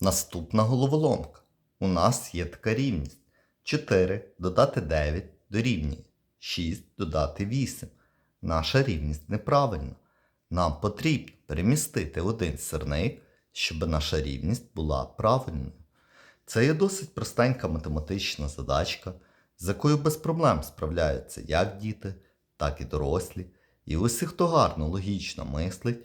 Наступна головоломка. У нас є така рівність. 4 додати 9 дорівнює 6 додати 8. Наша рівність неправильна. Нам потрібно перемістити один сирник, щоб наша рівність була правильною. Це є досить простенька математична задачка, з якою без проблем справляються як діти, так і дорослі. І усі, хто гарно логічно мислить,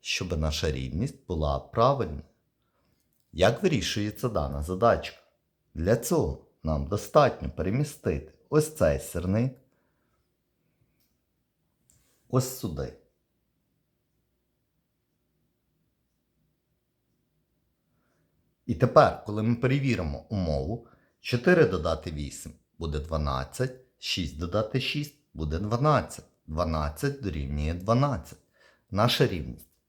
щоб наша рівність була правильною. Як вирішується дана задачка? Для цього нам достатньо перемістити ось цей сирник ось сюди. І тепер, коли ми перевіримо умову, 4 додати 8 буде 12, 6 додати 6 буде 12. 12 дорівнює 12. Наша рівність